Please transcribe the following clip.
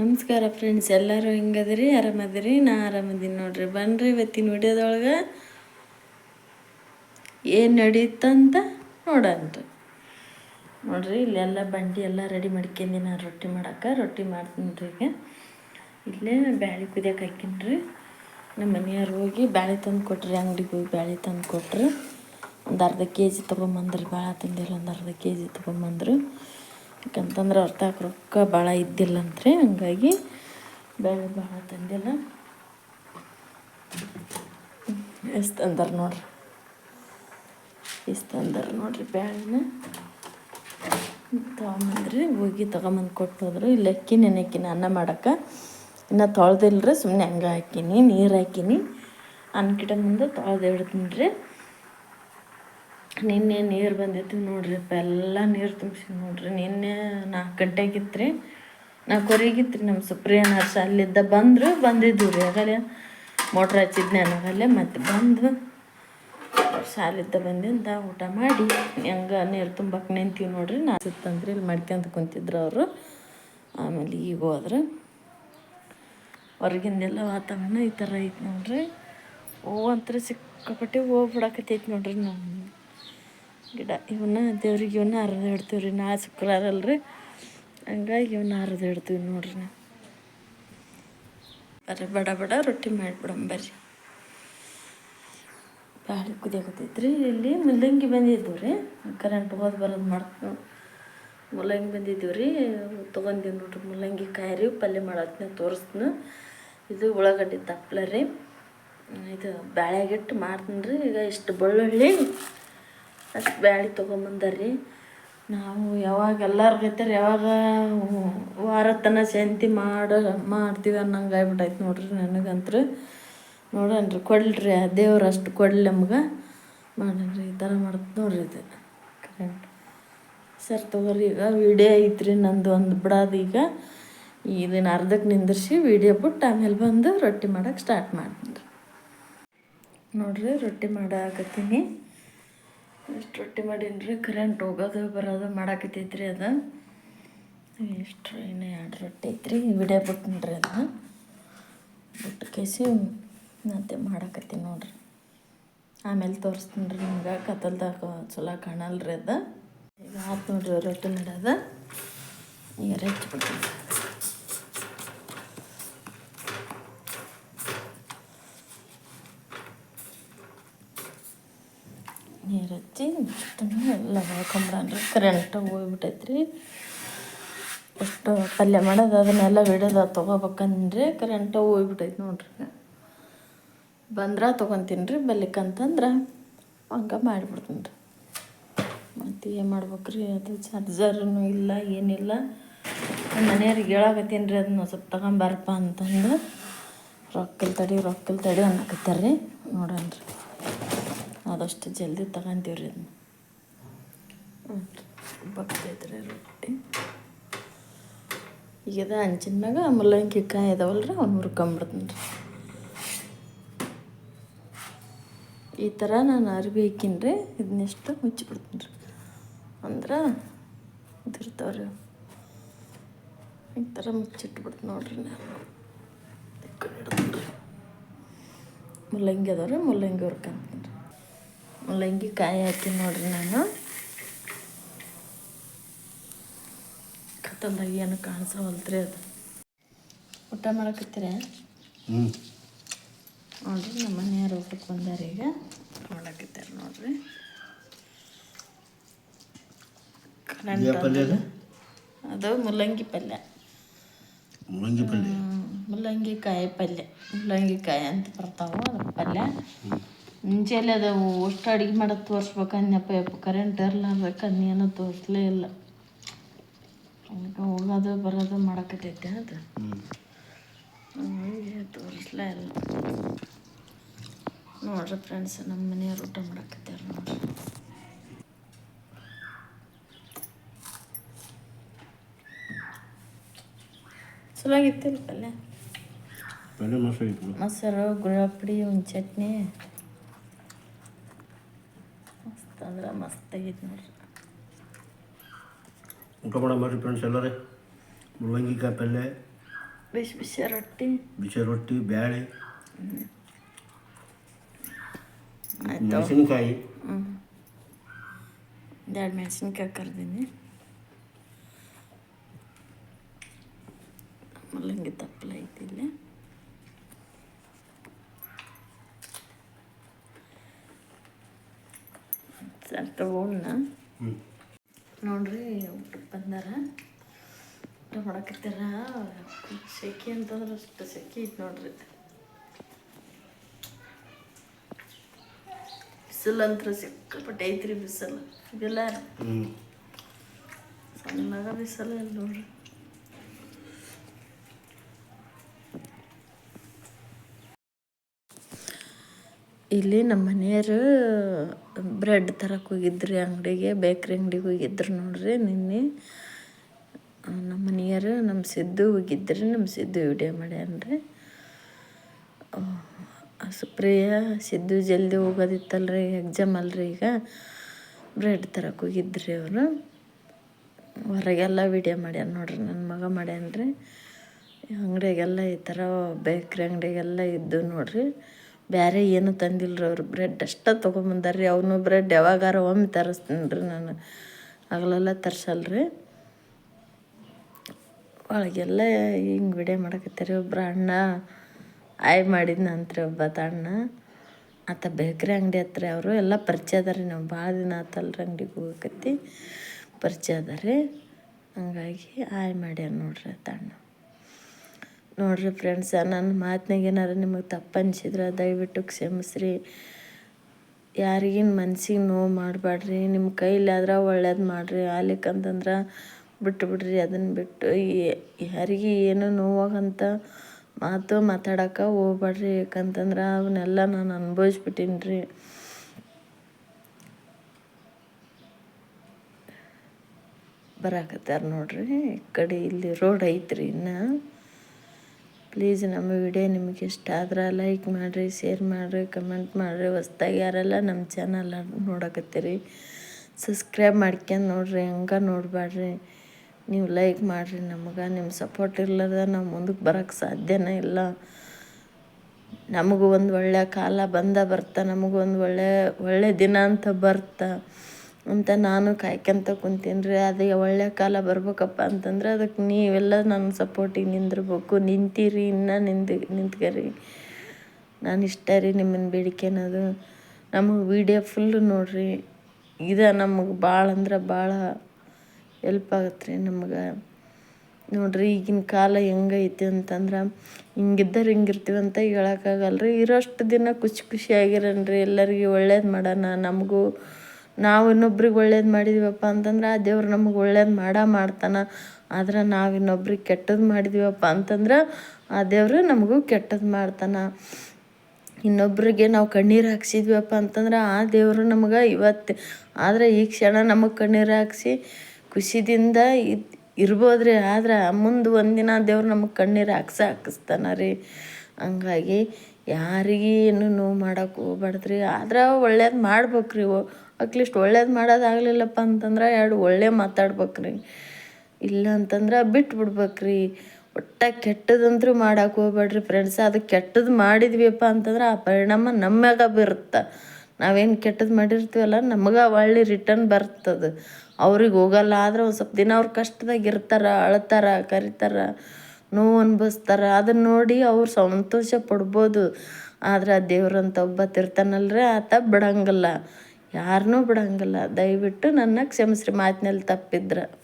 ನಮಸ್ಕಾರ ಫ್ರೆಂಡ್ಸ್ ಎಲ್ಲರೂ ಹೆಂಗದ್ರಿ? ಆರಾಮದಿರಿ? ನಾ ಆರಾಮದೀನಿ ನೋಡ್ರಿ. ಬನ್ರಿ ಇವತ್ತಿನ ವಿಡಿಯೋದೊಳಗೆ ಏನು ನಡೀತಂತ ನೋಡಂತ. ನೋಡ್ರಿ, ಇಲ್ಲೆಲ್ಲ ಬಂಡಿ ಎಲ್ಲ ರೆಡಿ ಮಾಡ್ಕೊಂಡಿ ನಾನು ರೊಟ್ಟಿ ಮಾಡಕ್ಕೆ ರೊಟ್ಟಿ ಮಾಡ್ತೀನಿ ರೀ ಈಗ. ಇಲ್ಲೇ ಬ್ಯಾಳಿ ಕುದಿಯಕ್ಕೆ ಹಾಕಿನ್ರಿ. ನಮ್ಮ ಮನೆಯವ್ರು ಹೋಗಿ ಬ್ಯಾಳಿ ತಂದು ಕೊಟ್ರಿ, ಅಂಗಡಿಗೆ ಹೋಗಿ ಬ್ಯಾಳಿ ತಂದು ಕೊಟ್ರು. ಒಂದು ಅರ್ಧ ಕೆ ಜಿ ತೊಗೊಂಬಂದ್ರಿ ಭಾಳ ತಂದಿಲ್ಲ, ಒಂದು ಅರ್ಧ ಕೆ ಜಿ ತೊಗೊಂಬಂದ್ರು. ಯಾಕಂತಂದ್ರೆ ಅವ್ರ ತಾಕ ರೊಕ್ಕ ಭಾಳ ಇದ್ದಿಲ್ಲಂತ್ರಿ, ಹಂಗಾಗಿ ಬೇಳೆ ಭಾಳ ತಂದಿಲ್ಲ. ಎಷ್ಟು ತಂದಾರ ನೋಡ್ರಿ? ಎಷ್ಟು ತಂದಾರ ನೋಡ್ರಿ ಬೇಳೆನ ತೊಗೊಂಬಂದ್ರಿ, ಹೋಗಿ ತೊಗೊಂಬಂದು ಕೊಟ್ಟು ಹೋದ್ರು ಇಲ್ಲಿ ಅಕ್ಕಿ ನೆನಕಿನ ಅನ್ನ ಮಾಡೋಕ್ಕೆ. ಇನ್ನು ರೀ ಸುಮ್ಮನೆ ಹಂಗೆ ಹಾಕೀನಿ, ನೀರು ಹಾಕೀನಿ. ಅನ್ಕಿಟ ಮುಂದೆ ತೊಳೆದು ಇಡ್ತೀನಿ ರೀ ನಿನ್ನೆ ನೀರು ಬಂದಿತ್ತು ನೋಡ್ರಿ ಎಲ್ಲ ನೀರು ತುಂಬಿಸಿ ನೋಡ್ರಿ. ನಿನ್ನೆ ನಾಲ್ಕು ಗಂಟೆಗಿತ್ತು ರೀ ನಾಲ್ಕುವರೆಗಿತ್ತು ರೀ ನಮ್ಮ ಸುಪ್ರಿಯ ನರ್ಸ್ ಅಲ್ಲಿದ್ದ ಬಂದರು ಬಂದಿದ್ದು ರೀ. ಆಗಲೇ ಮೋಟ್ರ್ ಹಚ್ಚಿದ್ನೆ ಅನ್ನೋಗಲ್ಲೇ ಮತ್ತೆ ಬಂದು ಶಾಲಿದ್ದ ಬಂದಿಂದ ಊಟ ಮಾಡಿ, ಹೆಂಗೆ ನೀರು ತುಂಬಕ್ಕೆ ನಿಂತೀವಿ ನೋಡ್ರಿ. ನಾ ಸಿತ್ತಂದ್ರೆ ಇಲ್ಲಿ ಮಾಡ್ಕೊಂತ ಕುಂತಿದ್ರು ಅವರು. ಆಮೇಲೆ ಈಗ ಹೋದ್ರೆ. ಹೊರಗಿಂದೆಲ್ಲ ವಾತಾವರಣ ಈ ಥರ ಐತೆ ನೋಡ್ರಿ. ಅಂತರ ಸಿಕ್ಕಾಪಟ್ಟೆ ಹೂವು ಬಿಡಾಕತ್ತೈತಿ ನೋಡ್ರಿ ನಮ್ಮ ಗಿಡ. ಇವನ್ನ ದೇವ್ರಿಗೆ ಇವನ್ನ ಹರಿದು ಇಡ್ತೀವಿ ರೀ ನಾಳೆ ಶುಕ್ರವಾರ ಅಲ್ರಿ. ಹಂಗಾಗಿ ಇವನ್ನ ಹರಿದು ಇಡ್ತೀವಿ ನೋಡ್ರಿ ನಾವು. ಬರ್ರಿ ಬಡ ಬಡ ರೊಟ್ಟಿ ಮಾಡಿಬಿಡಮ್ ಬರ್ರಿ. ಬ್ಯಾಳೆ ಕುದಿಯಾಕತ್ತೈತ್ರಿ. ಇಲ್ಲಿ ಮುಲ್ಲಂಗಿ ಬಂದಿದ್ದು ರೀ ಕರೆಂಟ್ ಹೋದ್ ಬರೋದು ಮಾಡ್ತೀವಿ ಮುಲ್ಲಂಗಿ ಬಂದಿದ್ದೀವಿ ರೀ ತೊಗೊಂದೀವಿ ನೋಡ್ರಿ ಮುಲ್ಲಂಗಿ ಕಾಯಿ ರೀ ಪಲ್ಯ ಮಾಡತ್ನ ತೋರಿಸ್ತೀನಿ. ಇದು ಉಳ್ಳಾಗಡ್ಡಿ ತಪ್ಪಲ ರೀ ಇದು ಬ್ಯಾಳೆಗಿಟ್ಟು ಮಾಡ್ತೀನಿ ರೀ ಈಗ ಇಷ್ಟು ಬೆಳ್ಳುಳ್ಳಿ ಅಷ್ಟು ಬ್ಯಾಳೆ ತೊಗೊಂಬಂದಾರ್ರಿ. ನಾವು ಯಾವಾಗ ಎಲ್ಲರ ಗೈತಾರೆ ಯಾವಾಗ ವಾರ ತನ ಶಾಂತಿ ಮಾಡ, ಮಾಡ್ತೀವಿ ಅನ್ನಂಗೆ ಆಗ್ಬಿಟ್ಟೈತೆ ನೋಡ್ರಿ ನೋಡನ್ರಿ, ಕೊಡ್ಲ್ರಿ ಆ ದೇವ್ರು ಅಷ್ಟು ಕೊಡ್ಲಿ ನಮ್ಗೆ. ಮಾಡನ್ರಿ, ಈ ಥರ ಮಾಡ್ತು ನೋಡ್ರಿ ಇದು. ಕರೆಂಟ್ ಸರ್ ತಗೋರಿ, ಈಗ ವಿಡಿಯೋ ಐತ್ರಿ ನಂದು ಒಂದು ಬಿಡೋದು ಈಗ. ಇದನ್ನ ಅರ್ಧಕ್ಕೆ ನಿಂದಿರ್ಸಿ ವಿಡಿಯೋ ಬಿಟ್ಟು ಆಮೇಲೆ ಬಂದು ರೊಟ್ಟಿ ಮಾಡೋಕೆ ಸ್ಟಾರ್ಟ್ ಮಾಡ್ತೀನಿ. ರೀ ನೋಡ್ರಿ, ರೊಟ್ಟಿ ಮಾಡಾಕತ್ತೀನಿ. ಎಷ್ಟು ರೊಟ್ಟಿ ಮಾಡೀನಿ ರೀ ಕರೆಂಟ್ ಹೋಗೋದು ಬರೋದು ಮಾಡಾಕತ್ತೈತ್ರಿ ಅದು. ಎಷ್ಟು ಇನ್ನು ಎರಡು ರೊಟ್ಟಿ ಐತ್ರಿ. ವಿಡಿಯೋ ಬಿಟ್ಟು ರೀ ಅದನ್ನ ಬಿಟ್ಟು ಕೇಸಿ ಮತ್ತೆ ಮಾಡಾಕತ್ತೀನಿ ನೋಡ್ರಿ. ಆಮೇಲೆ ತೋರಿಸ್ತೀನಿ ರೀ ನಿಮ್ಗೆ. ಕತ್ತಲ್ದಾಗ ಚಲೋ ಕಾಣಲ್ರಿ ಅದು. ಈಗ ಆತು ನೋಡ್ರಿ ರೊಟ್ಟಿ ಮಾಡೋದು ಈಗ ಹೆಚ್ಚಿ ನೀರು ಹಚ್ಚಿ ಎಲ್ಲ ಮಾಡ್ಕೊಂಬಿಡನ್ರಿ ಕರೆಂಟ್ ಹೋಗ್ಬಿಟ್ಟೈತ್ರಿ. ಅಷ್ಟು ಪಲ್ಯ ಮಾಡೋದು ಅದನ್ನೆಲ್ಲ ಬಿಡೋದು ತೊಗೋಬೇಕಂದ್ರೆ ಕರೆಂಟ್ ಹೋಗ್ಬಿಟ್ಟೈತೆ ನೋಡ್ರಿ. ಬಂದ್ರೆ ತೊಗೊತೀನಿ ರೀ ಬಲಿಕಂತಂದ್ರೆ ಹಂಗೆ ಮಾಡಿಬಿಡ್ತೀನಿ ರೀ ಮತ್ತು ಏನು ಮಾಡ್ಬೇಕ್ರಿ? ಅದು ಚಾರ್ಜರ್ನೂ ಇಲ್ಲ, ಏನಿಲ್ಲ. ಮನೆಯವ್ರಿಗೆ ಹೇಳಾಕತ್ತೀನಿ ರೀ ಅದನ್ನ ಸ್ವಲ್ಪ ತಗೊಂಬರಪ್ಪ ಅಂತಂದು. ರೊಕ್ಕಲ್ ತಡಿ ರೊಕ್ಕಲ್ ತಡಿ ಅನ್ನಕತ್ತಾರ ರೀ ನೋಡನ್ರಿ. ಆದಷ್ಟು ಜಲ್ದಿ ತಗೊಂತೀವಿ ರೀ ಅದನ್ನ ಬರ್ತೈತ್ರಿ ರೊಟ್ಟಿ. ಈಗ ಅಂಚಿನಾಗ ಮುಲ್ಲಂಗಿ ಕಾಯಿ ಇದಾವಲ್ಲ ರೀ ಅವ್ನು ಹುರ್ಕೊಂಬಿಡ್ತೀನಿ ರೀ ಈ ಥರ ನಾನು ಹಾಕಿನಿ ರೀ ಇದನ್ನೆಷ್ಟು ಮುಚ್ಚಿಬಿಡ್ತೀನಿ ರೀ ಅಂದ್ರೆ ಇದಿರ್ತಾವ್ರಿ ಈ ಥರ ಮುಚ್ಚಿಟ್ಬಿಡ್ತು ನೋಡ್ರಿ ನಾನು. ಮುಲ್ಲಂಗಿ ಅದಾವ್ರಿ ಮುಲ್ಲಂಗಿ ಹುರ್ಕೊಂತೀನಿ. ರೀ ಮುಲ್ಲಂಗಿ ಕಾಯಿ ಹಾಕ್ತೀನಿ ನೋಡ್ರಿ ನಾನು. ಕತ್ತಲ್ದಾಗ ಏನು ಕಾಣಿಸವಲ್ತ್ರಿ ಅದು. ಊಟ ಮಾಡಕತ್ತೀರ? ಹ್ಞೂ ನೋಡ್ರಿ ನಮ್ಮ ಮನೆಯವ್ರು ಊಟಕ್ಕೆ ಬಂದಾರ ಈಗ. ಮಾಡಕತ್ತಾರ ನೋಡ್ರಿ. ಅದು? ಮುಲ್ಲಂಗಿ ಪಲ್ಯ. ಮುಲಂಗಿ ಪಲ್ಯ? ಮುಲ್ಲಂಗಿ ಕಾಯಿ ಪಲ್ಯ. ಮುಲ್ಲಂಗಿ ಕಾಯಿ ಅಂತ ಬರ್ತಾವ ಅದ್ರ ಪಲ್ಯ. ಮುಂಚೆಲ್ಲ ಅದು ಅಷ್ಟು ಅಡುಗೆ ಮಾಡೋದು ತೋರಿಸ್ಬೇಕನ್ನಪ್ಪ ಯಪ್ಪ ಕರೆಂಟ್ ಇರ್ಲಾರ್ದಕ್ಕೆ ಅದನ್ನೇನು ತೋರಿಸ್ಲೇ ಇಲ್ಲ. ಅದಕ್ಕೆ ಹೋಗೋದು ಬರೋದು ಮಾಡಕತ್ತೈತೆ ಅದು. ತೋರಿಸ್ಲೇ ಇಲ್ಲ. ನೋಡ್ರಿ ಫ್ರೆಂಡ್ಸ್ ನಮ್ಮ ಮನೆಯವ್ರು ಊಟ ಮಾಡಕತ್ತಾರ ನೋಡ್ರಿ. ಚಲೋ ಆಗಿತ್ತು ಪಲ್ಯ ಮೊಸರು ಗುಳಪಡಿ ಒಂದು ಚಟ್ನಿ. ಅಂದ್ರೆ ಮಸ್ತ್ ಆಗೈತೆ ನೋಡ್ರಿ. ಊಟ ಮಾಡೋ ಮಾಡ್ರಿ ಫ್ರೆಂಡ್ಸ್ ಎಲ್ಲರೇ? ಮುಳ್ಳಂಗಿಕಾಯಿ ಪಲ್ಯ ಬಿಸಿ ಬಿಸಿ ರೊಟ್ಟಿ. ಬಿಸಿ ರೊಟ್ಟಿ ಬೇಳೆ ಆಯ್ತು. ಮೆಣಸಿನ್ಕಾಯಿ. ಹ್ಞೂ ಎರಡು ಮೆಣಸಿನ್ಕಾಯಿ ಕರ್ದೀನಿ? ಮೂಲಂಗಿ ತಪ್ಪಲ ಐತಿ ಹ್ಞೂ ನೋಡ್ರಿ ಊಟಕ್ಕೆ ಬಂದಾರ. ಊಟ ಮಾಡಕತ್ತಾರ? ಸೆಕೆ ಅಂತಂದ್ರೆ ಅಷ್ಟು ಸೆಕೆ ಐತೆ ನೋಡ್ರಿ. ಬಿಸಿಲು ಅಂತೂ ಸಿಕ್ಕಾಪಟ್ಟೆ ಐತ್ರಿ ಬಿಸಿಲು. ಇದೆಲ್ಲ ಸಣ್ಣಗ ಬಿಸಿಲು ಇಲ್ಲ ನೋಡ್ರಿ. ಇಲ್ಲಿ ನಮ್ಮ ಮನೆಯವರು ಬ್ರೆಡ್ ತರಕ್ಕೆ ಹೋಗಿದ್ರಿ, ಅಂಗಡಿಗೆ, ಬೇಕ್ರಿ ಅಂಗಡಿಗೆ ಹೋಗಿದ್ರು ನೋಡ್ರಿ ನಿನ್ನೆ. ನಮ್ಮ ಮನೆಯವರು, ನಮ್ಮ ಸಿದ್ದು ಹೋಗಿದ್ರಿ, ನಮ್ಮ ಸಿದ್ದು ವಿಡಿಯೋ ಮಾಡ್ಯಾನ್ರಿ. ಸುಪ್ರಿಯ, ಸಿದ್ದು ಜಲ್ದಿ ಹೋಗೋದಿತ್ತಲ್ರಿ ಎಕ್ಸಾಮ್ ಅಲ್ರಿ ಈಗ. ಬ್ರೆಡ್ ತರಕ್ಕೆ ಹೋಗಿದ್ರಿ ಅವರು. ಹೊರಗೆಲ್ಲ ವಿಡಿಯೋ ಮಾಡ್ಯಾನ ನೋಡ್ರಿ ನನ್ನ ಮಗ ಮಾಡ್ಯಾನ್ರಿ. ಅಂಗಡಿಗೆಲ್ಲ ಈ ಥರ ಬೇಕ್ರಿ ಅಂಗಡಿಗೆಲ್ಲ ಇದ್ದು ನೋಡ್ರಿ. ಬೇರೆ ಏನು ತಂದಿಲ್ಲರಿ ಅವರು. ಬ್ರೆಡ್ ಅಷ್ಟೇ ತೊಗೊಂಬಂದಾರ್ರಿ. ಅವನು ಬ್ರೆಡ್ ಯಾವಾಗಾರ ಒಮ್ಮೆ ತರಿಸ್ತೀನಿ ರೀ ನಾನು. ಹಗಲೆಲ್ಲ ತರ್ಸಲ್ರಿ. ಒಳಗೆಲ್ಲ ಹಿಂಗೆ ವಿಡಿಯೋ ಮಾಡಕತ್ತೀರಿ. ಒಬ್ಬರು ಅಣ್ಣ ಆಯ್ ಮಾಡಿದ್ನಂತ್ರಿ ಒಬ್ಬ ಅಣ್ಣ. ಆತ ಬೇಕ್ರಿ ಅಂಗಡಿ ಹತ್ರ ಅವರು. ಎಲ್ಲ ಪರಿಚಯ ಅದಾರಿ ನಾವು ಭಾಳ ದಿನ ಆತಲ್ರಿ ಅಂಗಡಿಗೆ ಹೋಗಕತ್ತಿ. ಪರಿಚಯ ಅದಾರಿ ಹಂಗಾಗಿ ಆಯ್ ಮಾಡ್ಯಾರ ನೋಡ್ರಿ ಆತ ಅಣ್ಣ. ನೋಡ್ರಿ ಫ್ರೆಂಡ್ಸ ನನ್ನ ಮಾತಿನಾಗ ಏನಾರು ನಿಮಗೆ ತಪ್ಪು ಅನಿಸಿದ್ರೆ ದಯವಿಟ್ಟು ಕ್ಷಮಿಸ್ರಿ. ಯಾರಿಗಿನ ಮನ್ಸಿಗೆ ನೋವು ಮಾಡಬೇಡ್ರಿ ನಿಮ್ಮ ಕೈಲಾದ್ರೆ ಒಳ್ಳೇದು ಮಾಡಿರಿ. ಆಲಿಕ್ಕಂತಂದ್ರೆ ಬಿಟ್ಟು ಬಿಡ್ರಿ ಅದನ್ನು ಬಿಟ್ಟು ಯಾರಿಗೆ ಏನು ನೋವಾಗಂತ ಮಾತು ಮಾತಾಡೋಕೆ ಹೋಗ್ಬೇಡ್ರಿ ಯಾಕಂತಂದ್ರೆ ಅವನ್ನೆಲ್ಲ ನಾನು ಅನುಭವಿಸ್ಬಿಟ್ಟೀನಿ ರೀ ಬರಾಕತ್ತಾರ ನೋಡ್ರಿ, ಈ ಕಡೆ ಇಲ್ಲಿ ರೋಡ್ ಐತ್ರಿ ಇನ್ನು. ಪ್ಲೀಸ್ ನಮ್ಮ ವಿಡಿಯೋ ನಿಮಗೆ ಇಷ್ಟ ಆದ್ರೆ ಲೈಕ್ ಮಾಡಿರಿ ಶೇರ್ ಮಾಡಿರಿ ಕಮೆಂಟ್ ಮಾಡಿರಿ. ಹೊಸ್ದಾಗಿ ಯಾರೆಲ್ಲ ನಮ್ಮ ಚಾನಲ್ ನೋಡಕತ್ತೀರಿ ಸಬ್ಸ್ಕ್ರೈಬ್ ಮಾಡ್ಕೊಂಡು ನೋಡಿರಿ, ಹಂಗೆ ನೋಡಬೇಡ್ರಿ ನೀವು ಲೈಕ್ ಮಾಡಿರಿ, ನಮಗೆ ನಿಮ್ಮ ಸಪೋರ್ಟ್ ಇರ್ಲಾರ್ದ ನಾವು ಮುಂದಕ್ಕೆ ಬರೋಕ್ಕೆ ಸಾಧ್ಯನೇ ಇಲ್ಲ. ನಮಗೂ ಒಂದು ಒಳ್ಳೆಯ ಕಾಲ ಬಂದ ಬರ್ತಾ, ನಮಗೂ ಒಂದು ಒಳ್ಳೆಯ ಒಳ್ಳೆಯ ದಿನ ಅಂತ ಬರ್ತಾ. ಅಂತ ನಾನು ಕಾಯ್ಕೊಂತ ಕುಂತೀನಿ ರೀ ಅದೇ ಒಳ್ಳೆ ಕಾಲ ಬರ್ಬೇಕಪ್ಪ ಅಂತಂದ್ರೆ ಅದಕ್ಕೆ ನೀವೆಲ್ಲ ನನ್ನ ಸಪೋರ್ಟಿಗೆ ನಿಂದಿರ್ಬೇಕು. ನಿಂತೀರಿ, ಇನ್ನೂ ನಿಂದು, ನಿಂತ್ಕರಿ. ನಾನು ಇಷ್ಟ ರೀ ನಿಮ್ಮನ್ನು ಬೇಡಿಕೆನದು ನಮಗೆ ವೀಡಿಯೋ ಫುಲ್ಲು ನೋಡ್ರಿ. ಇದು ನಮಗೆ ಭಾಳ ಅಂದ್ರೆ ಭಾಳ ಹೆಲ್ಪ್ ಆಗತ್ತೆ ರೀ ನಮ್ಗೆ. ನೋಡ್ರಿ ಈಗಿನ ಕಾಲ ಹೆಂಗೈತಿ ಅಂತಂದ್ರೆ, ಹಿಂಗಿದ್ದರೆ ಹಿಂಗಿರ್ತೀವಿ ಅಂತ ಹೇಳೋಕ್ಕಾಗಲ್ಲ ರೀ ಇರೋಷ್ಟು ದಿನ ಖುಷಿ ಖುಷಿಯಾಗಿರನ್ರಿ ಎಲ್ಲರಿಗೆ ಒಳ್ಳೇದು ಮಾಡೋಣ. ನಮಗೂ ನಾವು ಇನ್ನೊಬ್ರಿಗೆ ಒಳ್ಳೇದು ಮಾಡಿದೀವಪ್ಪ ಅಂತಂದ್ರೆ, ಆ ದೇವ್ರು ನಮಗೆ ಒಳ್ಳೇದು ಮಾಡ ಮಾಡ್ತಾನೆ. ಆದ್ರೆ ನಾವು ಇನ್ನೊಬ್ರಿಗೆ ಕೆಟ್ಟದ್ದು ಮಾಡಿದೀವಪ್ಪ ಅಂತಂದ್ರೆ, ಆ ದೇವರು ನಮಗೂ ಕೆಟ್ಟದ್ದು ಮಾಡ್ತಾನೆ. ಇನ್ನೊಬ್ರಿಗೆ ನಾವು ಕಣ್ಣೀರು ಹಾಕ್ಸಿದ್ವಪ್ಪ ಅಂತಂದ್ರೆ, ಆ ದೇವರು ನಮ್ಗೆ ಇವತ್ತು, ಆದರೆ ಈ ಕ್ಷಣ ನಮಗೆ ಕಣ್ಣೀರು ಹಾಕ್ಸಿ ಖುಷಿದಿಂದ ಇದ್ ಇರ್ಬೋದ್ರಿ, ಆದ್ರೆ ಮುಂದೆ ಒಂದಿನ ದೇವ್ರು ನಮಗೆ ಕಣ್ಣೀರು ಹಾಕ್ಸ ಹಾಕಿಸ್ತಾನ ರೀ. ಹಂಗಾಗಿ ಯಾರಿಗೆ ಏನು ನೋವು ಮಾಡೋಕೆ ಹೋಗ್ಬಾರ್ದ್ರಿ ಆದ್ರೆ ಒಳ್ಳೇದು ಮಾಡ್ಬೇಕ್ರಿ ಅಟ್ಲೀಸ್ಟ್ ಒಳ್ಳೇದು ಮಾಡೋದಾಗಲಿಲ್ಲಪ್ಪ ಅಂತಂದ್ರೆ ಎರಡು ಒಳ್ಳೆ ಮಾತಾಡ್ಬೇಕ್ರಿ. ಇಲ್ಲ ಅಂತಂದ್ರೆ ಬಿಟ್ಟು ಬಿಡ್ಬೇಕ್ರಿ ಒಟ್ಟ ಕೆಟ್ಟದಂತರೂ ಮಾಡಕ್ಕೆ ಹೋಗ್ಬೇಡ್ರಿ ಫ್ರೆಂಡ್ಸ್ ಅದು ಕೆಟ್ಟದ್ದು ಮಾಡಿದ್ವಿಯಪ್ಪ ಅಂತಂದ್ರೆ ಆ ಪರಿಣಾಮ ನಮ್ಮ ಮ್ಯಾಗ ಬೀರುತ್ತೆ. ನಾವೇನು ಕೆಟ್ಟದ್ದು ಮಾಡಿರ್ತೀವಲ್ಲ, ನಮಗೆ ಒಳ್ಳೆ ರಿಟರ್ನ್ ಬರ್ತದೆ. ಅವ್ರಿಗೆ ಹೋಗಲ್ಲ, ಆದ್ರೆ ಒಂದು ಸ್ವಲ್ಪ ದಿನ ಅವ್ರು ಕಷ್ಟದಾಗ ಇರ್ತಾರ, ಅಳ್ತಾರ, ಕರಿತಾರ, ನೋವು ಅನ್ಭವಿಸ್ತಾರ. ಅದನ್ನ ನೋಡಿ ಅವ್ರು ಸಂತೋಷ ಪಡ್ಬೋದು. ಆದ್ರೆ ಆ ದೇವ್ರಂತ ಒಬ್ಬ ತಿರ್ತಾನಲ್ರಿ, ಆತ ಬಿಡಂಗಿಲ್ಲ. ಯಾರನ್ನೂ ಬಿಡೋಂಗಿಲ್ಲ. ದಯವಿಟ್ಟು ನನ್ನ ಕ್ಷಮಿಸ್ರಿ ಮಾತಿನಲ್ಲಿ ತಪ್ಪಿದ್ರೆ.